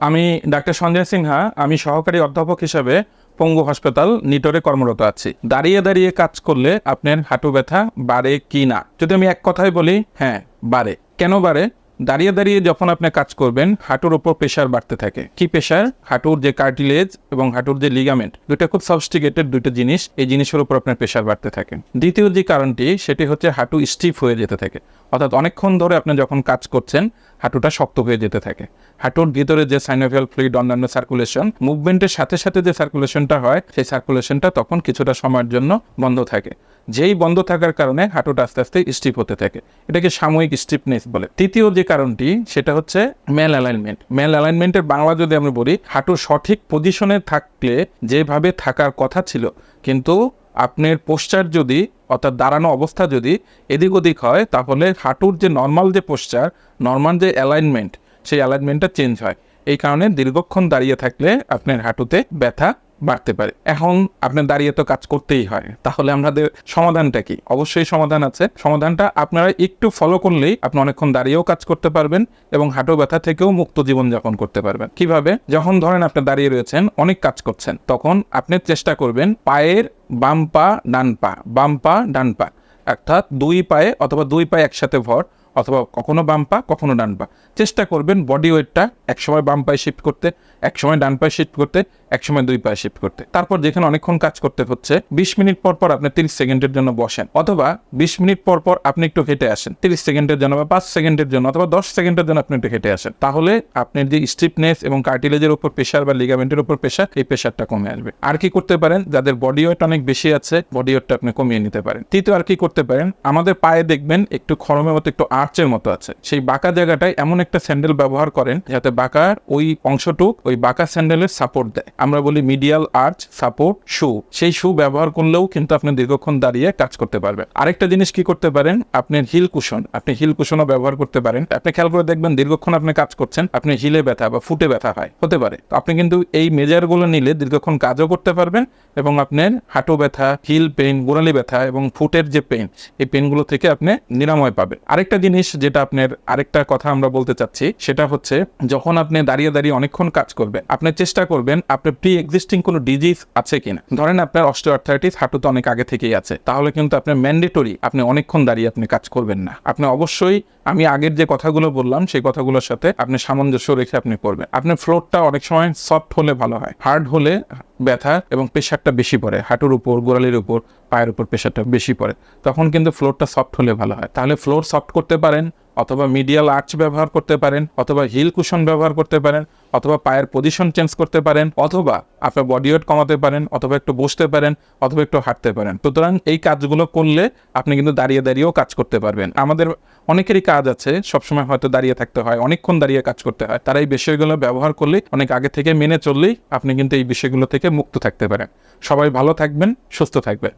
আমি ডাক্তার সঞ্জয় সিনহা, আমি সহকারী অধ্যাপক হিসাবে পঙ্গু হাসপাতাল নিটরে কর্মরত আছি। দাঁড়িয়ে দাঁড়িয়ে কাজ করলে আপনার হাঁটু ব্যথা বাড়ে কি না? যদি আমি এক কথায় বলি হ্যাঁ বাড়ে। কেন বাড়ে? দাঁড়িয়ে দাঁড়িয়ে যখন আপনি কাজ করবেন, হাঁটুর উপর প্রেশার বাড়তে থাকে। কি প্রেশার হাঁটুর যে কার্টিলেজ এবং হাঁটুর যে লিগামেন্ট দুইটা খুব সফিস্টিকেটেড দুইটা জিনিস, এই জিনিসের উপর আপনার প্রেশার বাড়তে থাকে। দ্বিতীয় যে কারণটি, সেটি হচ্ছে হাঁটু স্টিফ হয়ে যেতে থাকে। অর্থাৎ অনেকক্ষণ ধরে আপনি যখন কাজ করছেন, হাঁটুটা শক্ত হয়ে যেতে থাকে। হাঁটুর ভিতরে যে সাইনোভিয়াল ফ্লুইড অন্যান্য সার্কুলেশন মুভমেন্টের সাথে সাথে যে সার্কুলেশনটা হয়, সেই সার্কুলেশনটা তখন কিছুটা সময়ের জন্য বন্ধ থাকে। যেই বন্ধ থাকার কারণে হাঁটুটা আস্তে আস্তে স্টিপ হতে থাকে। এটাকে সাময়িক স্টিফনেস বলে। তৃতীয় যে কারণটি সেটা হচ্ছে মেল অ্যালাইনমেন্ট মেল অ্যালাইনমেন্টের বাংলা যদি আমরা বলি, হাঁটু সঠিক পজিশনে থাকলে যেভাবে থাকার কথা ছিল, কিন্তু আপনার পোশ্চার যদি, অর্থাৎ দাঁড়ানো অবস্থা যদি এদিক ওদিক হয়, তাহলে হাঁটুর যে নর্মাল যে পোশ্চার নর্মাল যে অ্যালাইনমেন্ট সেই অ্যালাইনমেন্টটা চেঞ্জ হয়। এই কারণে দীর্ঘক্ষণ দাঁড়িয়ে থাকলে আপনার হাঁটুতে ব্যথা বাড়তে পারে। এখন আপনার দাঁড়িয়ে তো কাজ করতেই হয়। তাহলে আমাদের সমাধানটা কি? অবশ্যই সমাধান আছে। সমাধানটা আপনারা একটু ফলো করলেই আপনি অনেকক্ষণ দাঁড়িয়েও কাজ করতে পারবেন এবং হাঁটু ব্যথা থেকেও মুক্ত জীবনযাপন করতে পারবেন। কীভাবে? যখন ধরেন আপনি দাঁড়িয়ে রয়েছেন, অনেক কাজ করছেন, তখন আপনি চেষ্টা করবেন পায়ের বাম পা, ডান পা, বাম পা, ডান পা, অর্থাৎ দুই পায়ে অথবা দুই পায়ে একসাথে ভর অথবা কখনো বাম পা, কখনো ডান পা। চেষ্টা করবেন বডি ওয়েটটা একসময় বাম পায়ে শিফট করতে, একসময় ডান পায়ে শিফট করতে, একসময় দুই পায়ে শিফট করতে। তারপর যেখানে অনেকক্ষণ কাজ করতে হচ্ছে, বিশ মিনিট পর পর আপনি তিরিশ সেকেন্ডের জন্য বসেন। অথবা বিশ মিনিট পর পর আপনি একটু হেঁটে আসেন, তিরিশ সেকেন্ডের জন্য বা পাঁচ সেকেন্ডের জন্য অথবা দশ সেকেন্ডের জন্য আপনি একটু হেঁটে আসেন। তাহলে আপনার যে স্টিফনেস এবং কার্টিলেজের উপর প্রেশার বা লিগামেন্টের উপর প্রেশার এই প্রেশারটা কমে আসবে। আর কি করতে পারেন? যাদের বডি ওয়েট অনেক বেশি আছে বডি ওয়েটটা আপনি কমিয়ে নিতে পারেন। তৃতীয়, আর কি করতে পারেন? আমাদের পায়ে দেখবেন একটু খরমের মতো একটু আর্চের মতো আছে। সেই বাঁকা জায়গাটায় এমন একটা স্যান্ডেল ব্যবহার করেন যাতে বাঁকার ওই অংশটুক, ওই বাঁকা স্যান্ডেলের সাপোর্ট দেয়। আমরা বলি মিডিয়াল আর্চ সাপোর্ট শু সেই শু ব্যবহার করলেও কিন্তু আপনি দীর্ঘক্ষণ দাঁড়িয়ে কাজ করতে পারবেন। আরেকটা জিনিস কি করতে পারেন? আপনার হিল কুশন আপনি হিল কুশনও ব্যবহার করতে পারেন। আপনি খেয়াল করে দেখবেন দীর্ঘক্ষণ আপনি কাজ করছেন, আপনি হিলে ব্যথা বা ফুটে ব্যথা হয়, হতে পারে। আপনি কিন্তু এই মেজারগুলো নিলে দীর্ঘক্ষণ কাজও করতে পারবেন এবং আপনার হাঁটু ব্যথা, হিল পেইন গোড়ালি ব্যথা এবং ফুটের যে পেইন এই পেইনগুলো থেকে আপনি নিরাময় পাবেন। আরেকটা জিনিস যেটা আপনার আরেকটা কথা আমরা বলতে চাচ্ছি, সেটা হচ্ছে যখন আপনি দাঁড়িয়ে দাঁড়িয়ে অনেকক্ষণ কাজ করবেন, আপনি চেষ্টা করবেন আপনার প্রি এক্সিস্টিং কোনো ডিজিজ আছে কিনা। ধরেন আপনার অস্টিওআর্থাইটিস হাঁটুতে অনেক আগে থেকেই আছে, তাহলে কিন্তু আপনার ম্যান্ডেটরি আপনি অনেকক্ষণ দাঁড়িয়ে আপনি কাজ করবেন না। আপনি অবশ্যই, আমি আগের যে কথাগুলো বললাম, সেই কথাগুলোর সাথে আপনি সামঞ্জস্য রেখে আপনি করবেন। আপনার ফ্লোরটা অনেক সময় সফট হলে ভালো হয় হার্ড হলে ব্যথা এবং প্রেশারটা বেশি পড়ে, হাঁটুর উপর, গোড়ালির উপর, পায়ের উপর প্রেশারটা বেশি পড়ে। তখন কিন্তু ফ্লোরটা সফট হলে ভালো হয়। তাহলে ফ্লোর সফট করতে পারেন অথবা মিডিয়াল আর্চ ব্যবহার করতে পারেন, অথবা হিল কুশন ব্যবহার করতে পারেন, অথবা পায়ের পজিশন চেঞ্জ করতে পারেন, অথবা আপনার বডি ওয়েট কমাতে পারেন, অথবা একটু বসতে পারেন, অথবা একটু হাঁটতে পারেন। সুতরাং এই কাজগুলো করলে আপনি কিন্তু দাঁড়িয়ে দাঁড়িয়েও কাজ করতে পারবেন। আমাদের অনেকেরই কাজ আছে, সবসময় হয়তো দাঁড়িয়ে থাকতে হয়, অনেকক্ষণ দাঁড়িয়ে কাজ করতে হয়। তারা এই বিষয়গুলো ব্যবহার করলেই অনেক আগে থেকে মেনে চললেই আপনি কিন্তু এই বিষয়গুলো থেকে মুক্ত থাকতে পারেন। সবাই ভালো থাকবেন, সুস্থ থাকবেন।